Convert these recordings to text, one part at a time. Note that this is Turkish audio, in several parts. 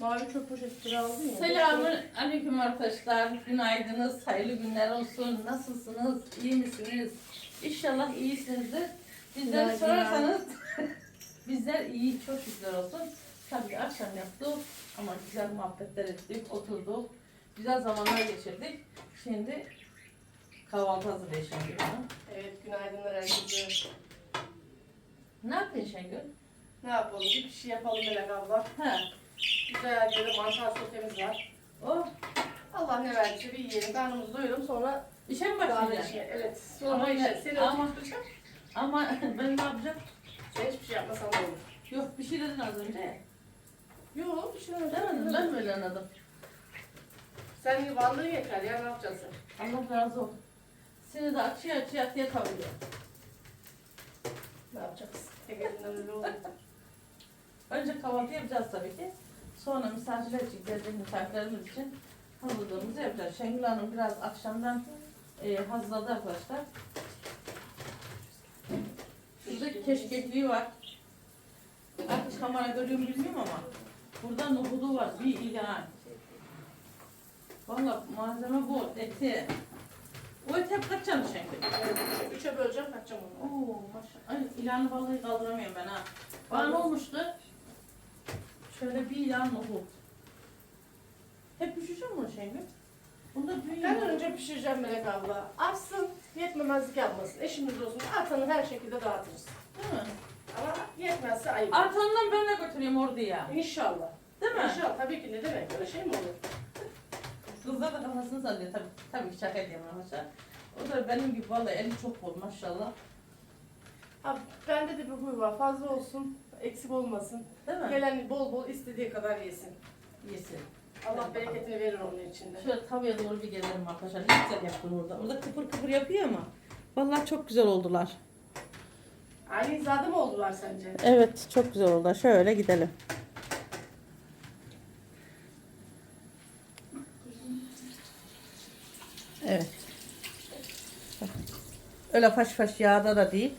Mavi çöp poşetleri aldın ya. Selamun aleyküm arkadaşlar. Günaydınız, hayırlı günler olsun. Nasılsınız, iyi misiniz? İnşallah iyisinizdir. Bizden Güzel sorarsanız bizler iyi, çok şükür olsun. Tabii akşam yaptık ama güzel muhabbetler ettik, oturduk. Güzel zamanlar geçirdik. Şimdi kahvaltı hazırlayacağım. Evet günaydınlar herkese. Ne yapıyorsun Şengül? Ne yapalım? Bir şey yapalım Melek abla. Ha, Güzel bir mantar sotemiz var. o Allah ne verdiyse bir yiyelim. Karnımızı doyuralım sonra işe mi başlayacaksın? içelim. Evet. Sonra Ama işte seni ama- oturtacağım. Ama ben ne yapacağım? Sen hiçbir şey yapmasan da olur. Yok bir şey dedin az önce. Yok bir şey demedim. Ben böyle anladım. Sen varlığın yeter ya ne yapacaksın? Allah razı olsun. Seni de açıya açıya açıya kavuruyor. Ne yapacaksın? Tek elinden öyle olur. Önce kahvaltı yapacağız tabii ki. Sonra misafirler için, gelecek misafirlerimiz için hazırlığımızı yapacağız. Şengül Hanım biraz akşamdan e, hazırladı arkadaşlar. Şurada keşkekliği var. Artık kamera görüyor mu bilmiyorum ama. Burada nohudu var, bir ilan. Valla malzeme bu, eti. O et hep kaç canı Şengül? Üçe böleceğim kaçacağım onu. Oo maşallah. Ay ilanı vallahi kaldıramıyorum ben ha. Bana ne olmuştu? Şöyle bir ilan nohut. Hep pişireceğim bunu Şengül. Bunda. Ben önce pişireceğim Melek abla. Açsın, yetmemezlik yapmasın. Eşimiz olsun. Artanı her şekilde dağıtırız. Değil mi? Ama yetmezse ayıp. Artandan ben de götüreyim orduya. İnşallah. Değil mi? İnşallah tabii ki ne demek öyle şey mi olur? Kızlar da kafasını sallıyor tabii. Tabii ki şaka ediyorum arkadaşlar. O da benim gibi vallahi eli çok bol maşallah. Abi bende de bir huy var. Fazla olsun, eksik olmasın. Değil mi? Gelen bol bol istediği kadar yesin. Yesin. Allah bereketini verir onun içinde. Şöyle tavaya doğru bir gelelim arkadaşlar. Ne güzel yaptın orada. Orada kıpır kıpır yapıyor ama. Vallahi çok güzel oldular. Aynı hizada mı oldular sence? Evet çok güzel oldu. Şöyle gidelim. Evet. Öyle faş faş yağda da değil.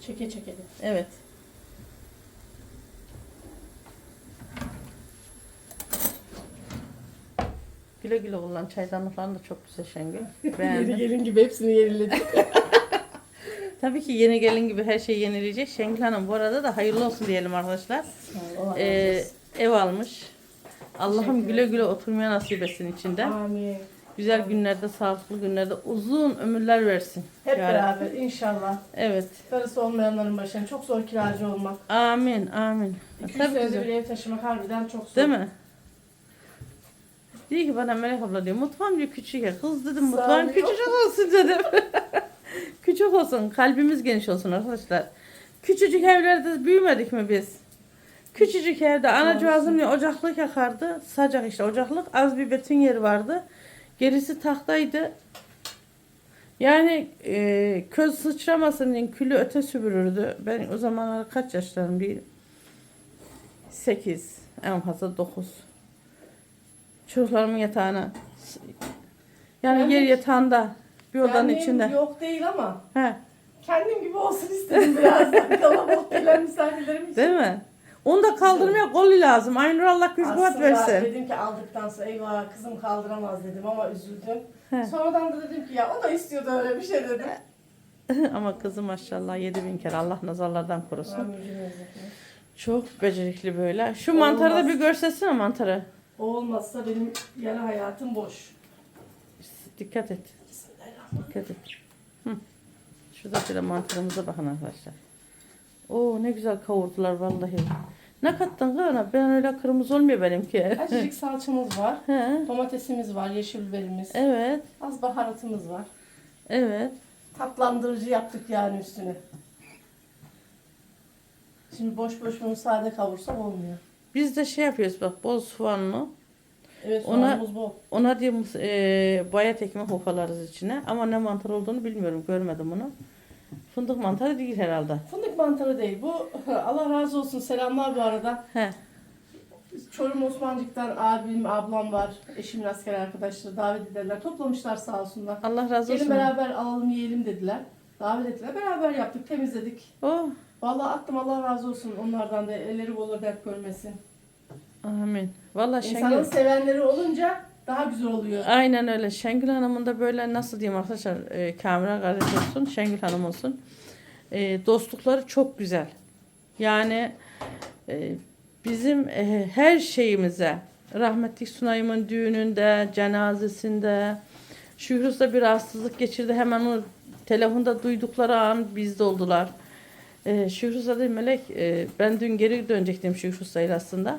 Çeke çeke de. Evet. Güle güle kullan çaydanlıkların da çok güzel Şengül. Beğendim. gelin gibi hepsini yeniledik. Tabii ki yeni gelin gibi her şey yenileyecek. Şengül Hanım bu arada da hayırlı olsun diyelim arkadaşlar. Ee, ev almış. Allah'ım güle güle oturmaya nasip etsin içinde. Amin. Güzel günlerde, sağlıklı günlerde uzun ömürler versin. Hep Ya Rabbi. beraber inşallah. Evet. Karısı olmayanların başına çok zor kiracı olmak. Amin, amin. 200 Tabii senede güzel. bir ev taşımak harbiden çok zor. Değil mi? Diyor ki bana Melek abla diyor mutfağım diyor küçük ya. Kız dedim ol. küçücük olsun dedim. küçük olsun kalbimiz geniş olsun arkadaşlar. Küçücük evlerde büyümedik mi biz? Küçücük evde anacığızım diyor ocaklık yakardı. Sacak işte ocaklık az bir beton yeri vardı. Gerisi tahtaydı. Yani e, köz sıçramasın diye külü öte süpürürdü. Ben o zamanlar kaç yaşlarım bir 8 en fazla 9. Çocuklarımın yatağına yani Ben yer de- yatağında bir odanın içinde. Yok değil ama He, kendim gibi olsun istedim biraz. Kalabalık gelen misafirlerim için. değil mi? Onu da kaldırmaya kolu lazım. Aynur Allah güç kuvvet versin. dedim ki aldıktan sonra eyvah kızım kaldıramaz dedim ama üzüldüm. He. Sonradan da dedim ki ya o da istiyordu öyle bir şey dedim. Ama kızım maşallah 7000 kere Allah nazarlardan korusun. Çok becerikli böyle. Şu mantarı da Olmaz. bir görsetsene mantarı. O olmazsa benim yarı hayatım boş. Dikkat et. Dikkat et. Hı. Şurada şöyle mantarımıza bakın arkadaşlar. Oo ne güzel kavurdular vallahi. Ne kattın kız ana? Ben öyle kırmızı olmuyor benimki. Azıcık salçamız var. He. Domatesimiz var, yeşil biberimiz. Evet. Az baharatımız var. Evet. Tatlandırıcı yaptık yani üstüne. Şimdi boş boş bunu sade kavursam olmuyor. Biz de şey yapıyoruz bak bol soğanlı. Evet Ona- soğanımız bol. Ona diye e, bayat ekmek hopalarız içine. Ama ne mantar olduğunu bilmiyorum. Görmedim onu. Fındık mantarı değil herhalde. Fındık mantarı değil. Bu Allah razı olsun selamlar bu arada. He. Çorum Osmancık'tan abim, ablam var. Eşimin asker arkadaşları davet ederler. Toplamışlar sağ olsunlar. Allah razı Gelin olsun. beraber alalım yiyelim dediler. Davet ettiler. Beraber yaptık, temizledik. Oh, Vallahi attım Allah razı olsun onlardan da elleri bol dert görmesin. Amin. İnsanın Şengül... sevenleri olunca daha güzel oluyor. Aynen öyle. Şengül Hanım'ın da böyle nasıl diyeyim arkadaşlar e, Kamran kardeş olsun, Şengül Hanım olsun. E, dostlukları çok güzel. Yani e, bizim e, her şeyimize rahmetli Sunay'ımın düğününde, cenazesinde Şükrüs'te bir rahatsızlık geçirdi. Hemen onu telefonda duydukları an bizde oldular. E, Şükrüs'e de Melek e, ben dün geri dönecektim Şükrüs'teydi aslında.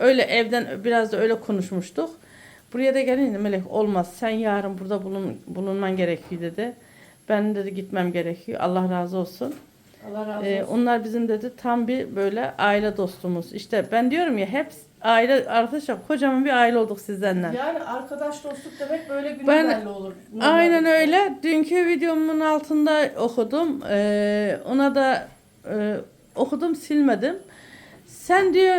Öyle evden biraz da öyle konuşmuştuk. Buraya da gelince Melek olmaz. Sen yarın burada bulun, bulunman gerekiyor dedi. Ben dedi gitmem gerekiyor. Allah razı olsun. Allah razı olsun. Ee, onlar bizim dedi tam bir böyle aile dostumuz. İşte ben diyorum ya hep aile arkadaşlar kocaman bir aile olduk sizdenle. Yani arkadaş dostluk demek böyle belli olur. Normalde. Aynen öyle. Dünkü videomun altında okudum. Ee, ona da e, okudum silmedim. Sen diyor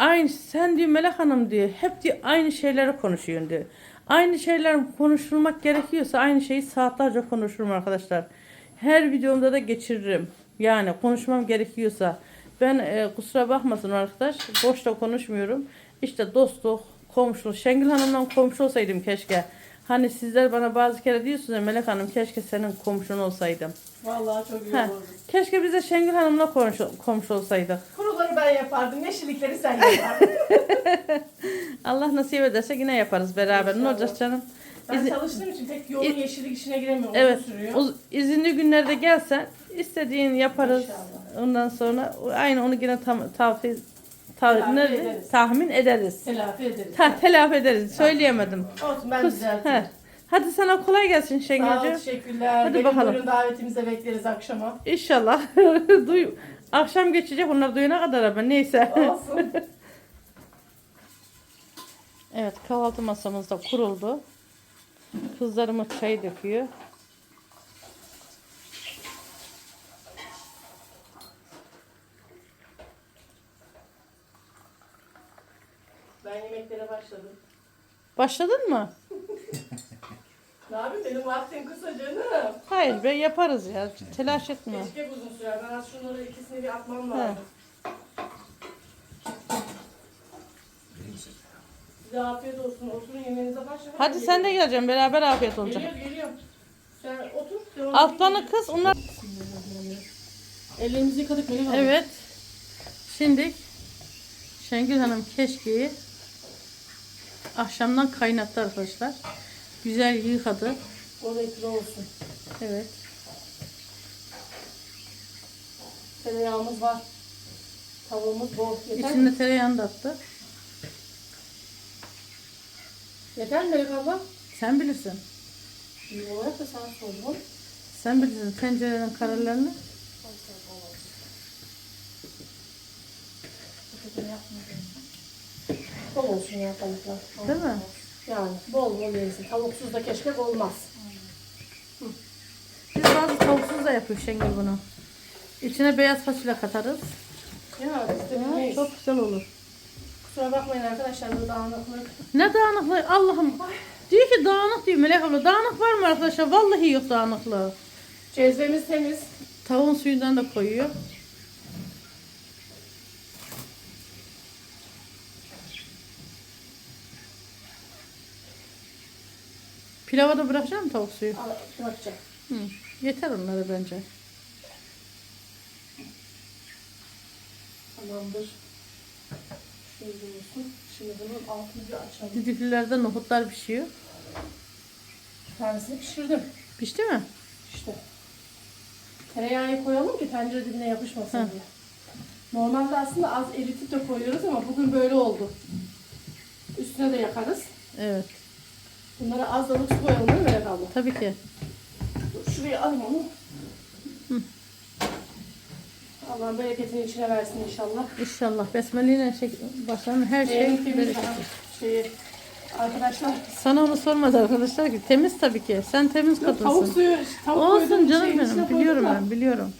aynı sen diyor Melek Hanım diyor hep diyor aynı şeyleri konuşuyorsun diyor. Aynı şeyler konuşulmak gerekiyorsa aynı şeyi saatlerce konuşurum arkadaşlar. Her videomda da geçiririm. Yani konuşmam gerekiyorsa. Ben e, kusura bakmasın arkadaş. Boşta konuşmuyorum. İşte dostluk, komşuluk. Şengül Hanım'la komşu olsaydım keşke. Hani sizler bana bazı kere diyorsunuz ya Melek Hanım keşke senin komşun olsaydım. Vallahi çok iyi Ha. olurdu. Keşke biz de Şengül Hanım'la komşu, komşu olsaydık. Kuruları ben yapardım. Yeşillikleri sen yapardın. Allah nasip ederse yine yaparız beraber. Ne İnşallah. olacak canım? ben İzi- çalıştığım için pek yoğun İ- yeşillik işine giremiyorum. Evet. Sürüyor. O izinli günlerde gelsen istediğin yaparız. İnşallah. Ondan sonra aynı onu yine tam tavsiye ta, ederiz. tahmin ederiz. Telafi ederiz. Ta, telafi ederiz. Söyleyemedim. Olsun ben Kus- düzeltirim. he. Hadi sana kolay gelsin Sağ ol, Şengülcüğüm. teşekkürler. Hadi Gelin bakalım. buyurun davetimize bekleriz akşama. İnşallah. Duy Akşam geçecek onlar duyana kadar ama neyse. Olsun. evet kahvaltı masamız da kuruldu. Kızlarımız çay döküyor. Ben yemeklere başladım. Başladın mı? Ne yapayım benim vaktim kısa canım. Hayır be yaparız ya. Telaş etme. Keşke uzun sürer. Ben az şunları ikisini bir atmam lazım. Size afiyet olsun. Oturun yemeğinize başlayın. Hadi sen de geleceksin beraber afiyet olacak. Geliyorum geliyorum. Sen otur. devam Altlarını kız onlar. Ellerimizi yıkadık Melih Hanım. Evet. Şimdi Şengül Hanım keşkeyi akşamdan kaynattı arkadaşlar. Güzel yıkadı. O renkli olsun. Evet. Tereyağımız var. Tavuğumuz bol. Yeter mi? İçinde tereyağını da attı. Yeter mi abla? Sen bilirsin. İyi olarak da sen sordun. Sen bilirsin tencerenin kararlarını. Bol olsun ya tavuklar. Değil mi? Yani bol bol yensin. Tavuksuz da keşkek olmaz. Biz bazı tavuksuz da yapıyoruz Şengül bunu. İçine beyaz fasulye katarız. Ya biz de Ya, bilmeyiz. çok güzel olur. Kusura bakmayın arkadaşlar bu dağınıklık. Ne dağınıklığı Allah'ım. Diyor ki dağınık diyor Melek abla. Dağınık var mı arkadaşlar? Vallahi yok dağınıklığı. Cezvemiz temiz. Tavuğun suyundan da koyuyor. Pilava da bırakacak mısın tavuk suyu? Al, Bırakacağım. Hı. Yeter onlara bence. Tamamdır. Şöyle olsun. Şimdi bunun altını bir açalım. Düdüklülerde nohutlar pişiyor. Bir tanesini pişirdim. Pişti mi? İşte. Tereyağı koyalım ki tencere dibine yapışmasın Hı. diye. Normalde aslında az eritip de koyuyoruz ama bugün böyle oldu. Üstüne de yakarız. Evet. Bunlara az da su koyalım değil mi Melek abla? Tabii ki. Dur şuraya alayım onu. Allah'ın bereketini içine versin inşallah. İnşallah. Besmele ile şey, başlanan her şey bereketli. şeyi. Arkadaşlar Sana onu sormadı arkadaşlar ki. Temiz tabii ki. Sen temiz yok, tavuk kadınsın. suyu, tavuk Olsun koyduğum canım şeyin içine benim. koydum Biliyorum da. ben. Biliyorum.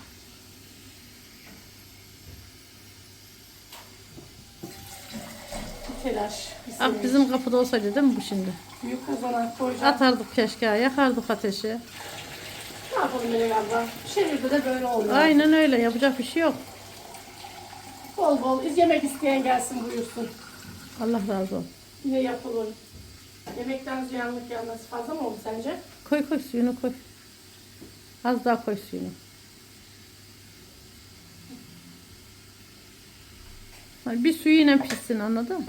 Telaş. Ah bizim kapıda olsaydı değil mi bu şimdi? Büyük kazana koyacağım. Atardık keşke, yakardık ateşi. Ne yapalım Melek abla? Şehirde de böyle oluyor. Aynen öyle, yapacak bir şey yok. Bol bol yemek isteyen gelsin buyursun. Allah razı olsun. Yine yapılır. Yemekten ziyanlık gelmesi fazla mı oldu sence? Koy koy suyunu koy. Az daha koy suyunu. Bir suyu yine pişsin anladın mı?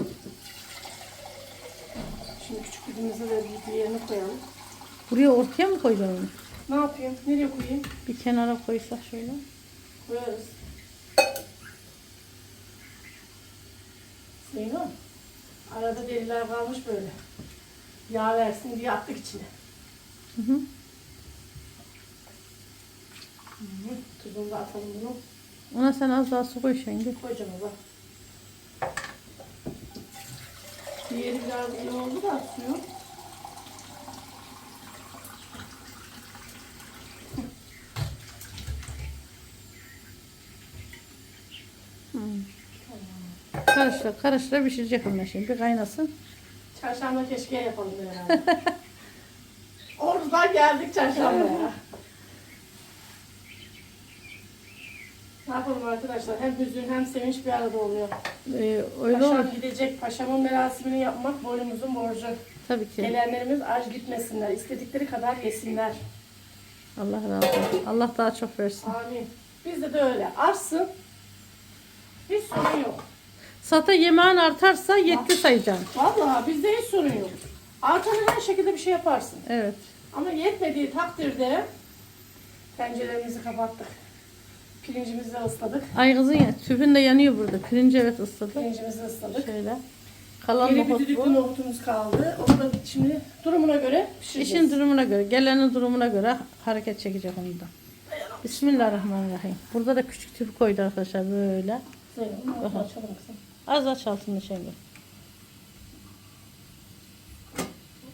Şimdi küçük dilimimizi de bir yerine koyalım. Buraya ortaya mı koyacaksın onu? Ne yapayım? Nereye koyayım? Bir kenara koysak şöyle. Koyarız. Zeyno. Arada deliler kalmış böyle. Yağ versin diye attık içine. Hı hı. Hı hı. Tuzunu da atalım bunu. Ona sen az daha su koy Şengül. Koyacağım baba. Diğeri biraz iyi oldu da suyu. Hı. Karıştır, karıştır pişirecek onlar şimdi. Bir kaynasın. Çarşamba keşke yapalım herhalde. Oradan geldik çarşambaya. ne yapalım arkadaşlar? Hem hüzün hem sevinç bir arada oluyor. Ee, öyle olur. Paşam gidecek. Paşamın merasimini yapmak boynumuzun borcu. Tabii ki. Gelenlerimiz aç gitmesinler. istedikleri kadar yesinler. Allah razı olsun. Allah daha çok versin. Amin. Bizde de öyle. Artsın. Hiç sorun yok. Zaten yemeğin artarsa yetti sayacaksın. Vallahi bizde hiç sorun yok. Artanı her şekilde bir şey yaparsın. Evet. Ama yetmediği takdirde tencerelerimizi kapattık. Pirincimizi de ısladık. Ay kızın ya, tüpün de yanıyor burada. Pirinci evet ısladı. Pirincimizi ısladık. Şöyle. Kalan Geri bir nohut düdüklü bu. nohutumuz kaldı. Onu da şimdi durumuna göre pişireceğiz. İşin durumuna göre, gelenin durumuna göre hareket çekecek onu da. Bismillahirrahmanirrahim. Burada da küçük tüp koydu arkadaşlar böyle. Zeynep, bunu Aha. açalım kızım. Az aç altını Şengül.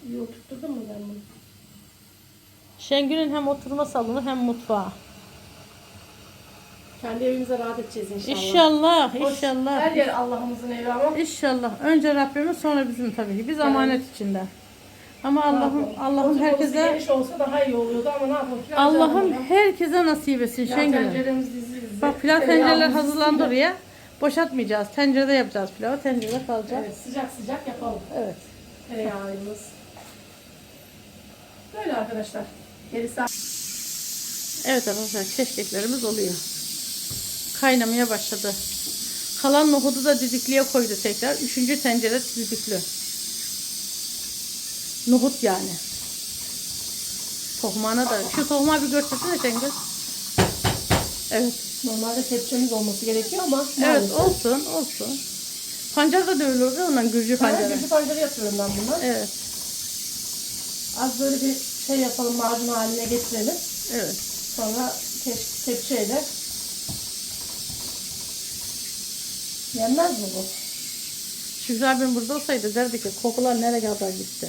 İyi oturtturdun mu ben bunu? Şengül'ün hem oturma salonu hem mutfağı. Kendi evimize rahat edeceğiz inşallah. İnşallah, Hoş- Her inşallah. yer Allah'ımızın evi ama İnşallah. Önce Rabbimiz sonra bizim tabii ki. Biz emanet içinde. Ama Allah'ım? Allah'ım herkese geniş olsa daha iyi oluyordu ama ne yapalım? Allah'ım herkese nasip etsin Şengül. Bak pilav tencereler hazırlandı oraya. Boşaltmayacağız. Tencerede yapacağız pilavı. Tencerede kalacak. Evet sıcak sıcak yapalım. Evet. Tereyağımız. Böyle arkadaşlar. Gerisi Evet arkadaşlar keşkeklerimiz oluyor. Kaynamaya başladı. Kalan nohudu da didikliye koydu tekrar. Üçüncü tencere düdüklü. Nohut yani. Tohmağına da. Şu tohmağı bir göstersene Şengül. Evet. normalde tepçimiz olması gerekiyor ama Evet maalesef. olsun olsun. Pancar da dövülürdü ondan Gürcü pancarı. Gürcü pancarı yapıyorum ben bundan. Evet. Az böyle bir şey yapalım macun haline getirelim. Evet. Sonra keş, Yenmez mi bu? Şükrü abim burada olsaydı derdi ki kokular nereye kadar gitti.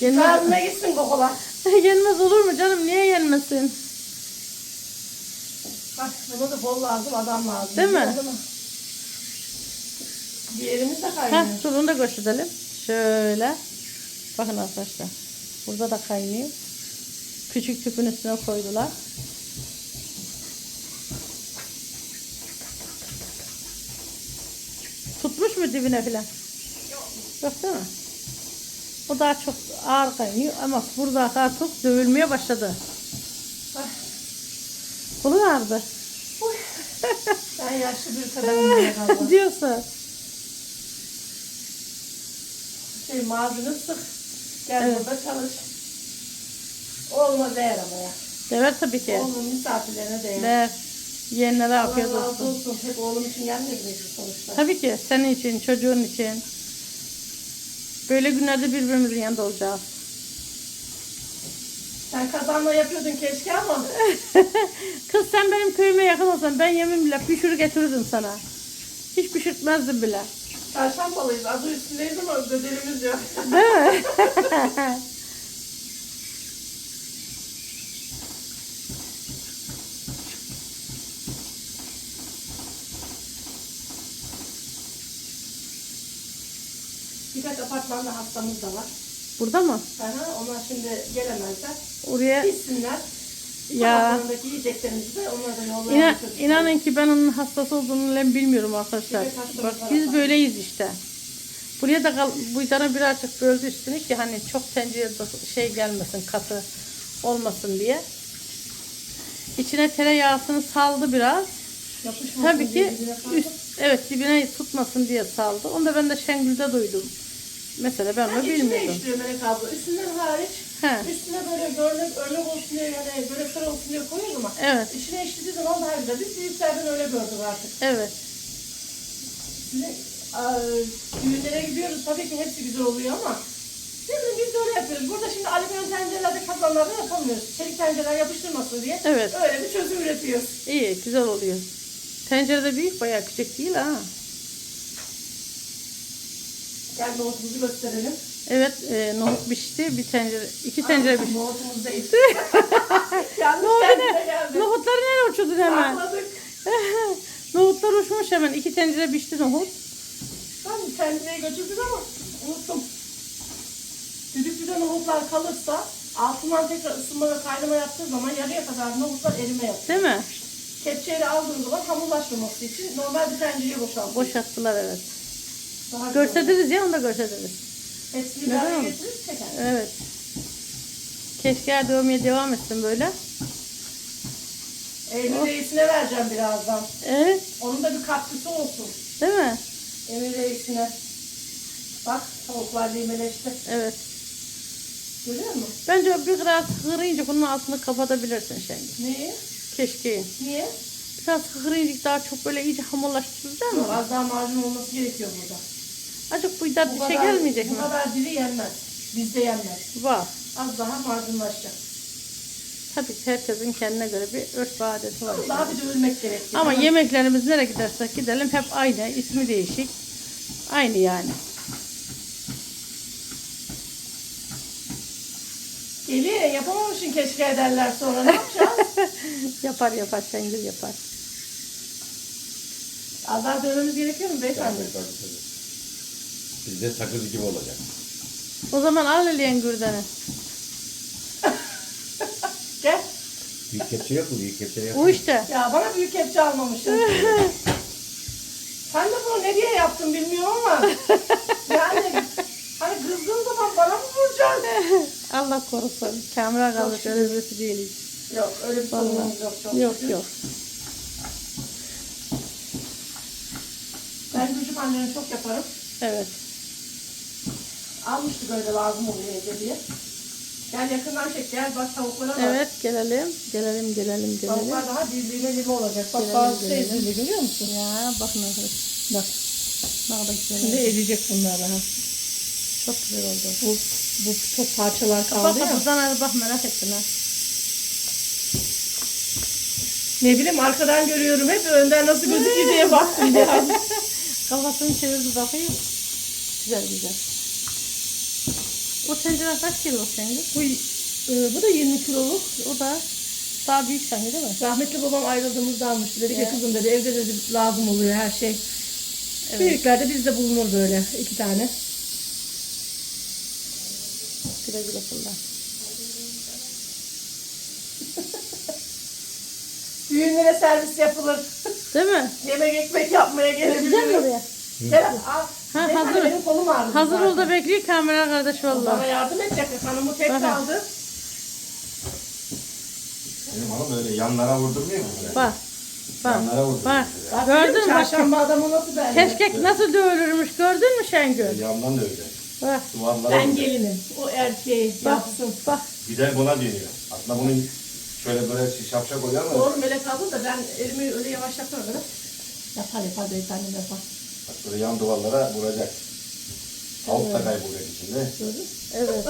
Yenmez, Kalbime gitsin kokular. yenmez olur mu canım? Niye yenmesin? Bak buna da bol lazım, adam lazım. Değil mi? Diğerimiz de kaynıyor. Heh, dur onu da gösterelim. Şöyle. Bakın arkadaşlar. Burada da kaynıyor. Küçük tüpün üstüne koydular. Mu dibine filan? Yok değil mi? O daha çok ağır kaynıyor ama burada artık dövülmeye başladı. Ay, Kolun ağrıdı. ben yaşlı bir kadınım kaldım. Diyorsa. Şey macunu sık. Gel Evet. burada çalış. Olmaz değer ama ya. Dever tabii ki. Oğlum misafirlerine değer. Der. Yeğenlere Allah afiyet razı olsun. olsun. Hep oğlum için gelmedi mi sonuçta? Tabii ki senin için, çocuğun için. Böyle günlerde birbirimizin yanında olacağız. Sen kazanla yapıyordun keşke ama Kız sen benim köyüme yakın olsan ben yemin bile pişir getirirdim sana. Hiç pişirtmezdim bile. çarşambalıyız. Adı üstündeyiz ama ödelimiz yok. Değil mi? hastamız da var. Burada mı? Aha, onlar şimdi gelemezler. Oraya Gitsinler. ya yiyeceklerimizi de onlara da yollayalım. inan, çocuklar. inanın ki ben onun hastası olduğunu ben bilmiyorum arkadaşlar. Evet, Bak var biz ama. böyleyiz işte. Buraya da kal, buydana birazcık böldü üstünü ki hani çok tencereye şey gelmesin katı olmasın diye. İçine tereyağısını saldı biraz. Yapışmasın Tabii diye ki kaldı. üst, evet dibine tutmasın diye saldı. Onu da ben de Şengül'de duydum. Mesela ben içine bilmiyordum. işliyor Melek abla. Üstünden hariç. He. Üstüne böyle örnek, örnek olsun diye yani böyle sıra olsun diye koyuyoruz ama Evet, içine işlediği zaman daha güzel. Biz büyüklerden öyle gördük artık. evet. Şimdi eee, düğünlere gidiyoruz tabii ki hepsi güzel oluyor ama ne bileyim biz de öyle yapıyoruz. Burada şimdi alüminyum tencerelerde katlanlarda yapamıyoruz. Çelik tencereler yapıştırmasın diye Evet. öyle bir çözüm üretiyoruz. İyi, güzel oluyor. Tencerede büyük, bayağı küçük değil ha. Gel nohutumuzu gösterelim. Evet, e, nohut pişti. Bir tencere, iki tencere Ah, pişti. Nohutumuz değil. Yanlış Nohutu tencere ne? geldi. Nohutları nereye uçurdun hemen? Sakladık. Nohutlar uçmuş hemen. İki tencere pişti nohut. Ben tencereye götürdük ama unuttum. Düdüklüde nohutlar kalırsa altından tekrar ısınma ve kaynama yaptığı zaman yarıya kadar nohutlar erime yapıyor. Değil mi? Kepçeyle aldığım zaman hamurlaşmaması için normal bir tencereye boşaltıyor. Boşalttılar evet. Daha. Görsediriz ya onu da görsediriz. Bir Neden çeker. Evet. Keşke dövmeye devam etsin böyle. Emir Reis'ine vereceğim birazdan. Evet. Onun da bir katkısı olsun. Değil mi? Emir Reis'ine. Bak tavuklar limeleşti. Evet. Görüyor musun? Bence bir biraz hırıyınca bunun altını kapatabilirsin Şengül. Neyi? Keşke. Niye? Biraz hırıyınca daha çok böyle iyice hamurlaştıracak Yok, mı? az daha macun olması gerekiyor burada. Acık bu iddia Bu bir şey gelmeyecek bu mi? kadar diri yenmez. Bizde yenmez. Var. Az daha macunlaşacak. Tabii ki herkesin kendine göre bir örf ve adeti var. Ama daha bir de ölmek gerekiyor. Ama yemeklerimiz nereye gidersek gidelim hep aynı. ismi değişik. Aynı yani. Gelin yapamamışsın keşke ederler sonra ne yapacağız? yapar yapar Şengül yapar. Az daha dövmemiz gerekiyor mu beyefendi? Tabii tabii tabii. Bizde sakız gibi olacak. O zaman al eleyen gürdeni. Gel. Büyük kepçe yok mu? Büyük kepçe yok mu? işte. Ya bana büyük kepçe almamışsın. Sen de bunu nereye yaptın bilmiyorum ama. Yani hani kızdığın zaman bana mı vuracaksın? Allah korusun. Kamera kaldık öyle birisi değiliz. Yok öyle bir sorunumuz yok. Çok Yok şükür. yok. Ben çocuk anneni çok yaparım. Evet. Almıştık öyle lazım oluyor evde diye. Gel yakından çek gel bak tavuklara bak. Evet gelelim. Gelelim gelelim gelelim. Tavuklar daha birbirine gibi olacak. Bak Gelelim, bazı gelelim. ezildi görüyor musun? Ya bakın arkadaşlar. Bak. Ne kadar güzel Şimdi ezecek bunlar daha. Çok güzel oldu. Bu, bu çok parçalar Bak kaldı ya. buradan al bak merak ettim ha. Ne bileyim arkadan görüyorum hep önden nasıl gözüküyor diye baktım biraz. Kafasını çevirdi bakıyor. Güzel güzel. O tencere kaç kilo Şengül? bu, e, bu da 20 kiloluk. O da daha büyük sanki değil mi? Rahmetli babam ayrıldığımızda almıştı. Dedi ki Evet. kızım dedi evde dedi lazım oluyor her şey. Evet. Büyüklerde bizde bulunur böyle iki tane. Güle güle kullan. Düğünlere servis yapılır. Değil mi? Yemek ekmek yapmaya Güzel mi oraya? Gel al. Ha, Beyefendi, hazır. Benim kolum ağrıdı. Hazır ol da bekliyor kamera kardeş Bana valla. yardım edecek. Hanımı tek Bak. kaldı. Benim hanım öyle yanlara vurdurmuyor mu? böyle? Bak. Bak. Yanlara vurdurmuyor. Bak. Bak, Gördün mü? Çarşamba adamı nasıl belli? Keşkek nasıl dövülürmüş gördün mü Şengül? Yandan da öyle. Bak. Duvarlara Ben gelinim. O erkeği Bak. yapsın. Bak. Bir de buna deniyor. Aslında bunun şöyle böyle şapşak oluyor ama Doğru melek aldı da ben elimi öyle yavaşlatmam böyle. Yapar yapar beyefendi yapar. Bak böyle yan duvarlara vuracak. Tavuk da kaybolacak içinde. Evet.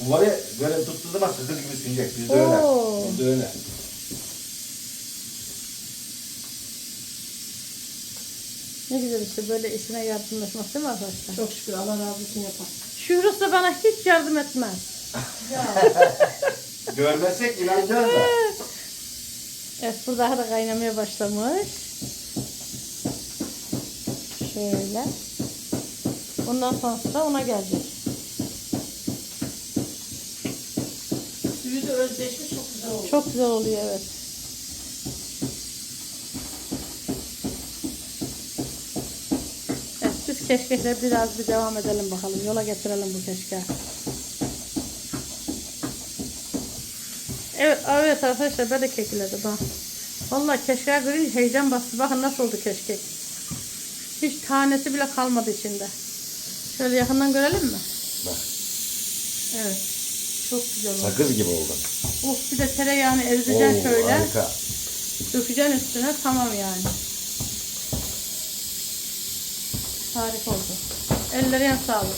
Bu var ya böyle tuttuğu zaman sakız gibi sinecek. Bizde öyle. Bizde öyle. Ne güzel işte böyle eşine yardımlaşmak değil mi arkadaşlar? Çok şükür Allah razı olsun yapar. Şuhrus da bana hiç yardım etmez. Ya Görmezsek inanacağız da. Evet burada da kaynamaya başlamış. Şöyle. Ondan sonra da ona gelecek. suyu da özleşmiş çok güzel oldu. Çok güzel oluyor evet. Evet biz Keşkekle biraz bir devam edelim bakalım. Yola getirelim bu keşke. Evet, evet arkadaşlar ben de kekledim ha. Vallahi keşke görünce heyecan bastı. Bakın nasıl oldu keşkek. Hiç tanesi bile kalmadı içinde. Şöyle yakından görelim mi? Bak Evet. Çok güzel oldu. sakız gibi oldu. Of bir de tereyağını Oo, ezeceksin şöyle. harika. Dökeceksin üstüne tamam yani. Harika oldu. Ellerine sağlık.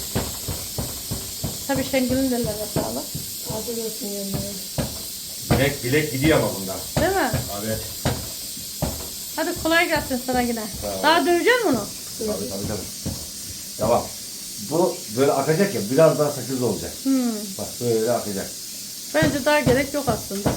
Tabii Şengül'ün de ellerine sağlık. Afiyet olsun yemeğe. Bilek bilek gidiyor ama bunda. Değil mi? Abi. Hadi kolay gelsin sana yine. Daha döveceksin bunu. Tabii tabii tabii. Tamam. Bu böyle akacak ya biraz daha sakız olacak. Hmm. Bak böyle akacak. Bence daha gerek yok aslında.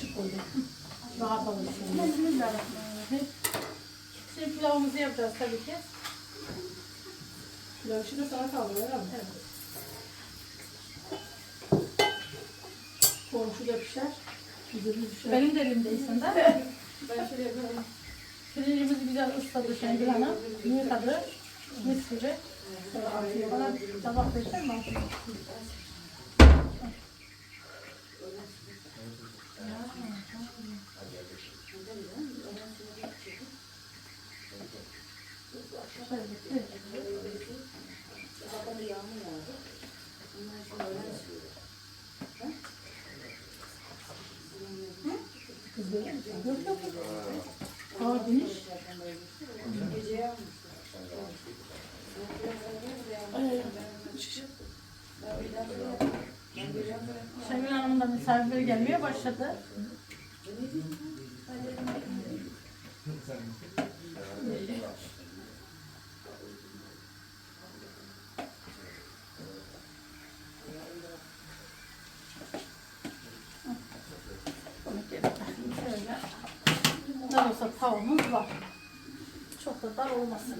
Şimdi. Bismillahirrahmanirrahim. Şimdi pilavımızı yapacağız tabii ki. İşi de sana öyle mi? Evet. Komşu da pişer. Güzel pişer. Benim de elimdeysin mi? ben şöyle yapıyorum. Pirincimizi güzel ısladı Şengül Hanım. Yıkadı. Mis gibi. Sonra atıyor. Bana bir tabak versene mi? Yok yok. Aa geniş. Şengül Hanım'ın da misafirleri gelmeye başladı. Şöyle. Dar olsa tavuğumuz var. Çok da dar olmasın.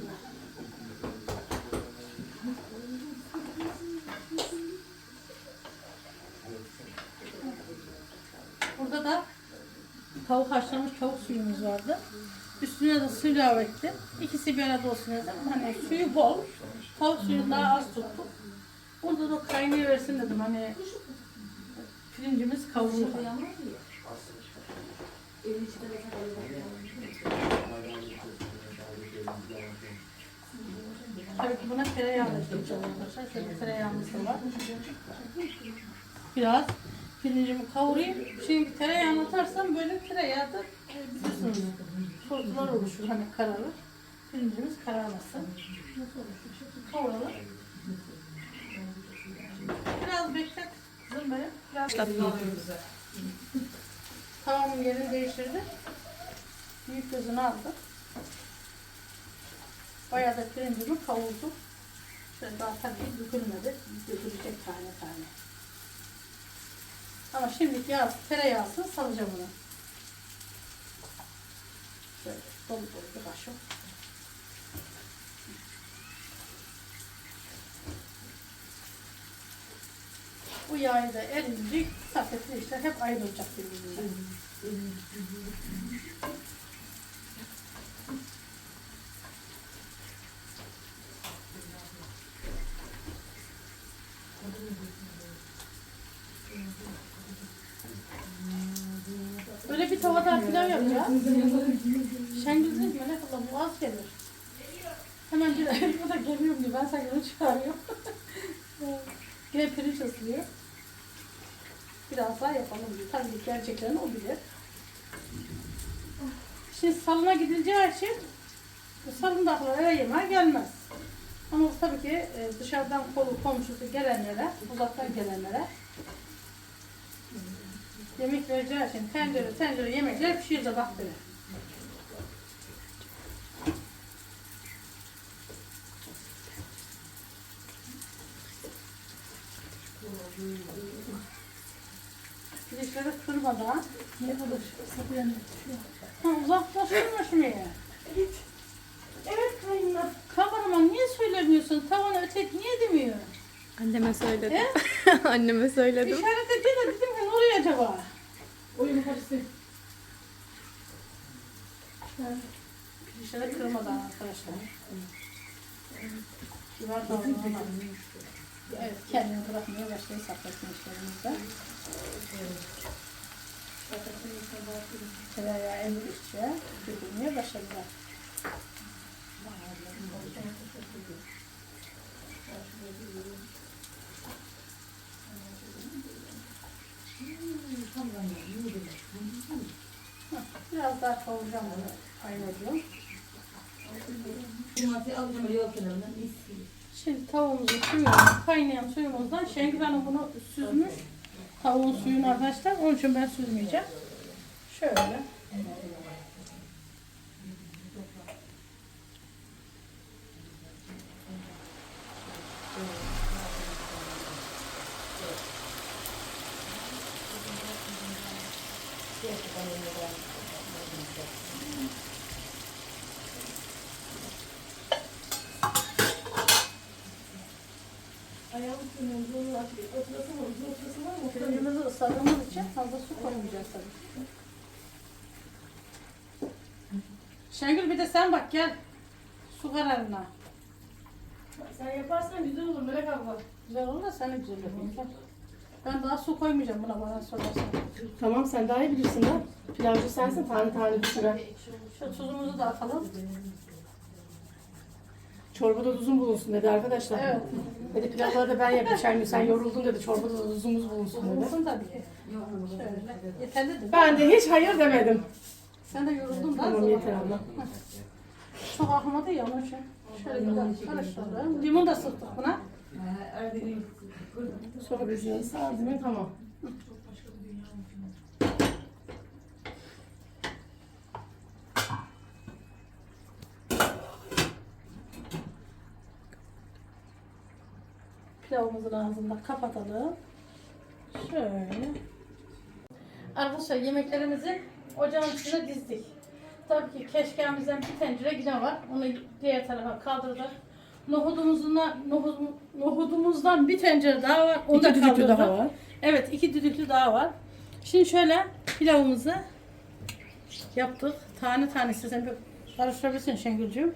Burada da tavuk haşlanmış tavuk suyumuz vardı. Üstüne de su ilave ettim. İkisi bir arada olsun dedim. Hani suyu bol, tavuk suyu daha az tuttum. Burada da kaynıyor versin dedim. Hani pirincimiz kavruldu. Tabii ki buna tereyağı da ekleyeceğim arkadaşlar. Şöyle tereyağımız da var. Biraz pirincimi kavurayım. Şimdi tereyağını atarsam böyle tereyağı da e, tozlar oluşur hani kararır. Pirincimiz kararmasın. Kavuralım. Biraz beklet kızım benim. Biraz Tavamın yerini değiştirdim. Büyük gözünü aldım. Bayağı da pirincimi kavurdum. Şöyle daha tabii dökülmedi. Dökülecek tane tane. Ama şimdi yağ, tereyağısını salacağım bunu. Şöyle dolu dolu bir kaşık. Bu yağı da erince safetli işler hep aynı olacak birbirinden. Böyle bir tavada pilav yapacağız. Şengül dedi ki Melek abla bu az gelir. Hemen bir bu da geliyorum diyor. Ben sanki onu çağırıyorum. Yine pirinç ısılıyor. Biraz daha yapalım diyor. Tabii ki gerçekten o bilir. Şimdi salona gidileceği için bu salondaklara eve yemeğe gelmez. Ama tabii ki e, dışarıdan kolu komşusu gelenlere, uzaktan gelenlere yemek vereceği için tencere tencere yemekler pişiyor da bak böyle. Pirinçleri kırmadan ne olur? Ha, uzaklaştırma şunu ya. Evet kayınlar. Kameraman niye söylemiyorsun? Tavana ötek niye demiyor? Anne Anneme söyledim. Anneme söyledim. İşaret edince de dedim ki ne oluyor acaba? Oyun polisi. Pirinçleri kırmadan arkadaşlar. Kibar davranma. Evet, kendini bırakmaya başlayı saklasın işlerimizde. Tereyağı emdikçe dökülmeye başladılar. Biraz daha kavuracağım bunu. Ayırıyorum. Şimdi tavuğumuzu suyunu, kaynayan suyumuzdan Şengül Hanım bunu süzmüş. Tavuğun suyunu arkadaşlar. Onun için ben süzmeyeceğim. Şöyle. Pirinçimizi ısladığımız için fazla su koymayacağız tabii. Şengül bir de sen bak gel. Su kararına. Sen yaparsan güzel olur Melek abla. Güzel olur da sen güzel yapayım. Gel. Ben daha su koymayacağım buna bana sorarsan. Tamam sen daha iyi bilirsin ha. Pilavcı sensin tane tane düşüren. Şu tuzumuzu da atalım. Çorbada tuzun bulunsun dedi arkadaşlar. Evet. Dedi pilavları da ben yapayım. Şengül sen yoruldun dedi. Çorbada da tuzumuz bulunsun dedi. Olsun tabii ki. Şöyle. Yeterli de. Ben de hiç hayır demedim. Sen de yoruldun da. Tamam yeter abla. Çok akmadı ya onun için. Şöyle güzel karıştıralım. Limon da sıktık buna. Sonra bezini sardım mı tamam. Pilavımızın ağzını da kapatalım. Şöyle. Arkadaşlar yemeklerimizi ocağın üstüne dizdik. Tabii ki keşkemizden bir tencere yine var. Onu diğer tarafa kaldırdık. Nohudumuzdan, nohud, nohudumuzdan bir tencere daha var. Onu da İki düdüklü daha var. Evet iki düdüklü daha var. Şimdi şöyle pilavımızı yaptık. Tane tane sen bir karıştırabilirsin Şengülcüğüm.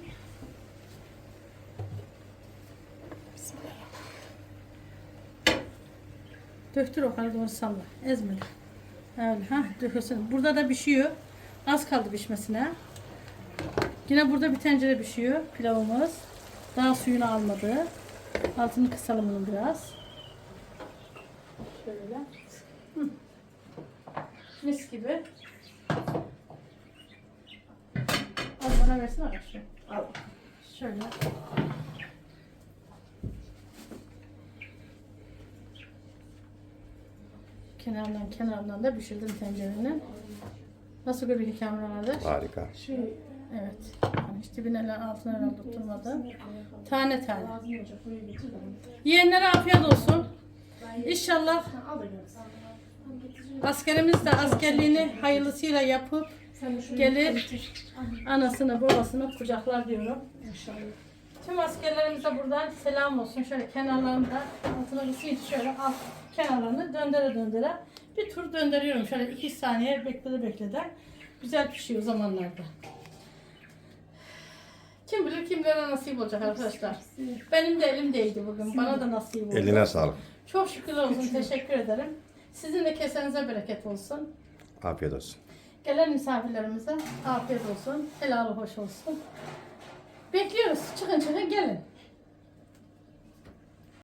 Döktür o kadar doğru salla. Ezme. Öyle ha dökülsün. Burada da pişiyor. Az kaldı pişmesine. Yine burada bir tencere pişiyor pilavımız. Daha suyunu almadı. Altını kısalım bunun biraz. Şöyle. Hı. Mis gibi. Al bana versene arkadaşlar. Al. Şöyle. Kenardan kenardan da pişirdim tencerenin. Nasıl görünüyor kameralarda? Harika. Şey, Evet. Yani hiç dibine altına herhalde tutturmadı. Tane tane. Yiyenlere afiyet olsun. İnşallah Al da askerimiz de askerliğini hayırlısıyla yapıp Gelir. anasını babasını kucaklar diyorum. İnşallah. Tüm askerlerimize buradan selam olsun. Şöyle kenarlarında altına bir sinç şöyle alt kenarlarını döndüre döndüre bir tur döndürüyorum. Şöyle iki saniye bekledi bekledi. Güzel pişiyor o zamanlarda. Kim bilir kimlere nasip olacak arkadaşlar. Benim de elim değdi bugün. Bana da nasip oldu. Eline sağlık. Çok şükürler olsun. Teşekkür ederim. Sizin de kesenize bereket olsun. Afiyet olsun. Gelen misafirlerimize afiyet olsun. Helal hoş olsun. Bekliyoruz. Çıkın çıkın gelin.